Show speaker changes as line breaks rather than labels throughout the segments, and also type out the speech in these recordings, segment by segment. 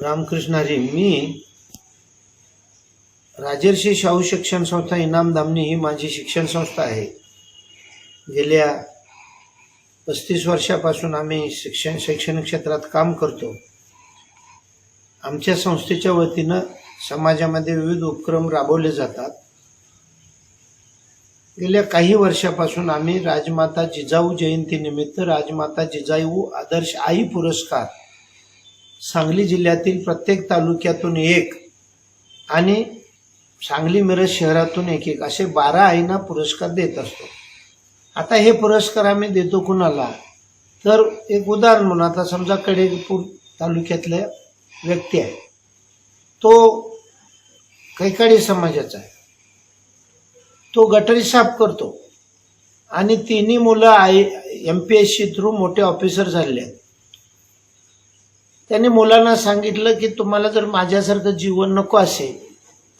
रामकृष्णाजी मी राजर्षी शाहू शिक्षण संस्था इनाम ही माझी शिक्षण संस्था आहे. गेल्या पस्तीस वर्षापासून आम्ही शिक्षण शैक्षणिक क्षेत्रात काम करतो. आमच्या संस्थेच्या वतीनं समाजामध्ये विविध उपक्रम राबवले जातात. गेल्या काही वर्षापासून आम्ही राजमाता जिजाऊ जयंतीनिमित्त राजमाता जिजाऊ आदर्श आई पुरस्कार सांगली जिल्ह्यातील प्रत्येक तालुक्यातून एक आणि सांगली मिरज शहरातून एक एक असे बारा आईंना पुरस्कार देत असतो. आता हे पुरस्कार आम्ही देतो कुणाला? तर एक उदाहरण म्हणून आता समजा कडेपूर तालुक्यातल्या व्यक्ती आहे. तो कैकाडी समाजाचा आहे. तो गटारी साफ करतो. आणि तिन्ही मुलं I M P S C through मोठे ऑफिसर झाले आहेत. त्यांनी मुलांना सांगितलं की तुम्हाला जर माझ्यासारखं जीवन नको असेल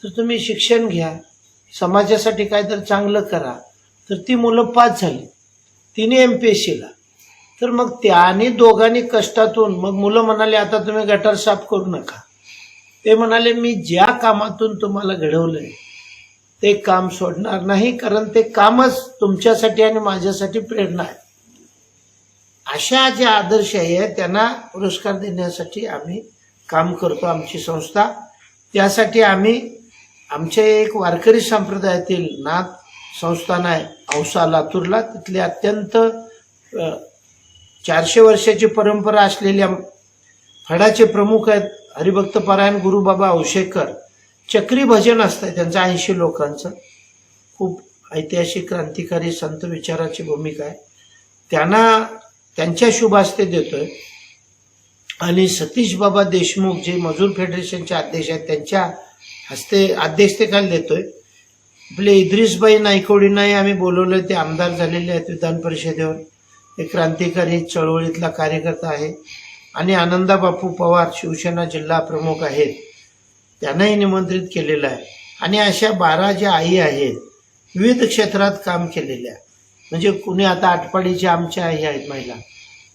तर तुम्ही शिक्षण घ्या. समाजासाठी काय तर चांगलं करा. तर ती मुलं पास झाली. तिने एम पी एस सीला तर मग त्याने दोघांनी कष्टातून मग मुलं म्हणाले आता तुम्ही गटार साफ करू नका. ते म्हणाले मी ज्या कामातून तुम्हाला घडवलंय ते काम सोडणार नाही कारण ते कामच तुमच्यासाठी आणि माझ्यासाठी प्रेरणा आहे. अशा ज्या आदर्श आहे त्यांना पुरस्कार देण्यासाठी आम्ही काम करतो आमची संस्था. त्यासाठी आम्ही आमचे एक वारकरी संप्रदायातील नाथ संस्थान आहे औसा लातूरला. तिथली अत्यंत चारशे वर्षाची परंपरा असलेल्या फडाचे प्रमुख आहेत हरिभक्त पारायण गुरुबाबा औशेकर. चक्री भजन असतं त्यांचं ऐंशी लोकांचं. खूप ऐतिहासिक क्रांतिकारी संत विचाराची भूमिका आहे. त्यांना त्यांच्या शुभ हस्ते देतोय. आणि सतीश बाबा देशमुख जे मजूर फेडरेशनचे अध्यक्ष आहेत त्यांच्या हस्ते अध्यक्षतेखाली देतोय. आपले इद्रिसबाई नायकोडींनाही आम्ही बोलवलं ते आमदार झालेले आहेत विधान परिषदेवर. एक क्रांतिकारी चळवळीतला कार्यकर्ता आहे. आणि आनंदा बापू पवार शिवसेना जिल्हा प्रमुख आहेत. त्यांनाही निमंत्रित केलेलं आहे. आणि अशा बारा ज्या आई आहेत विविध क्षेत्रात काम केलेल्या म्हणजे कुणी आता आटपाडीच्या आमच्या आई आहेत महिला.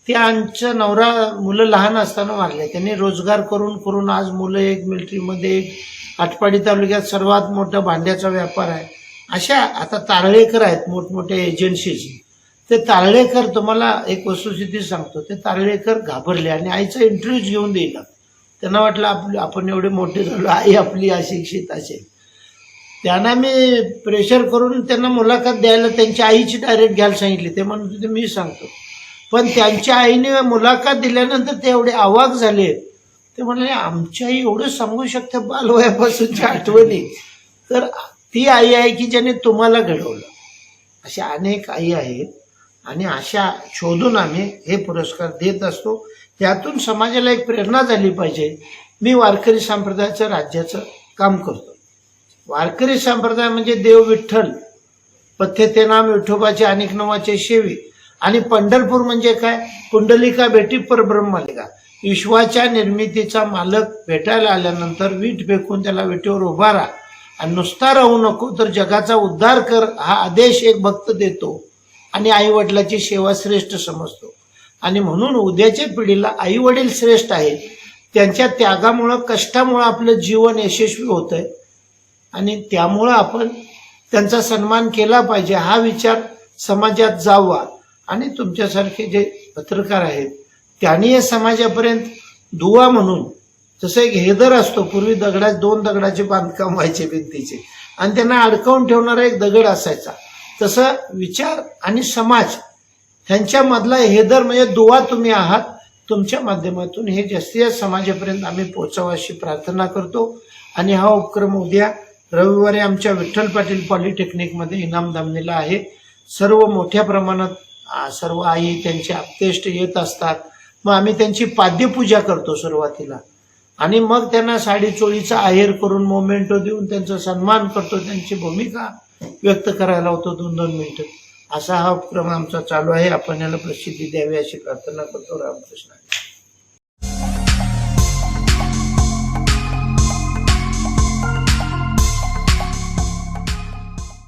त्यांच्या नवरा मुलं लहान असताना वारले त्यांनी रोजगार करून करून आज मुलं एक मिलिटरीमध्ये एक आटपाडी तालुक्यात सर्वात मोठा भांड्याचा व्यापार आहे. अशा आता तारळेकर आहेत मोठमोठ्या एजन्सीज ते तारळेकर तुम्हाला एक वस्तुस्थिती सांगतो. ते तारळेकर घाबरले आणि आईचा इंटरव्ह्यूज घेऊन दिला. त्यांना वाटलं आपलं आपण एवढे मोठे झालो आई आपली अशिक्षित असेल. त्यांना मी प्रेशर करून त्यांना मुलाखत द्यायला त्यांच्या आईची डायरेक्ट घ्यायला सांगितली. ते म्हणत होते मी सांगतो. पण त्यांच्या आईने मुलाखत दिल्यानंतर ते एवढे अवाक झाले. ते म्हणाले आमच्या आई एवढं सांगू शकते बालवयापासूनच्या आठवणी. तर ती आई आहे की ज्याने तुम्हाला घडवलं. अशा अनेक आई आहेत आणि अशा शोधून आम्ही हे पुरस्कार देत असतो. त्यातून समाजाला एक प्रेरणा झाली पाहिजे. मी वारकरी संप्रदायाचं राज्याचं काम करतो. वारकरी संप्रदाय म्हणजे देव विठ्ठल पथ्य ते नाम विठोबाचे अनेक नावाचे शेवी. आणि पंढरपूर म्हणजे काय? कुंडलिका भेटी परब्रह्मलिका विश्वाच्या निर्मितीचा मालक भेटायला आल्यानंतर वीट फेकून त्याला विटेवर उभा राहा. आणि नुसता राहू नको तर जगाचा उद्धार कर हा आदेश एक भक्त देतो आणि आई वडिलाची सेवा श्रेष्ठ समजतो. आणि म्हणून उद्याच्या पिढीला आई वडील श्रेष्ठ आहेत. त्यांच्या त्यागामुळं कष्टामुळं आपलं जीवन यशस्वी होत आहे आणि त्यामुळं आपण त्यांचा सन्मान केला पाहिजे हा विचार समाजात जावा. आणि तुमच्यासारखे जे पत्रकार आहेत त्यांनी या समाजापर्यंत दुवा म्हणून जसं एक हेदर असतो पूर्वी दगडा दोन दगडाचे बांधकाम व्हायचे भिंतीचे आणि त्यांना अडकवून ठेवणारा एक दगड असायचा. तसं विचार आणि समाज ह्यांच्यामधला हेदर म्हणजे दुवा तुम्ही आहात तुमच्या माध्यमातून हे जास्तीत जास्त समाजापर्यंत आम्ही पोहोचावं अशी प्रार्थना करतो. आणि हा उपक्रम उद्या रविवारी आमच्या विठ्ठल पाटील पॉलिटेक्निकमध्ये इनाम दामणीला आहे. सर्व मोठ्या प्रमाणात सर्व आई त्यांचे आप्तेष्ट येत असतात. मग आम्ही त्यांची पाद्यपूजा करतो सुरुवातीला. आणि मग त्यांना साडी चोळीचा आहेर करून मोमेंटो देऊन त्यांचा सन्मान करतो. त्यांची भूमिका व्यक्त करायला होतो दोन दोन मिनिटं. असा हा उपक्रम आमचा चालू आहे. आपण याला प्रसिद्धी द्यावी अशी प्रार्थना करतो. रामकृष्ण.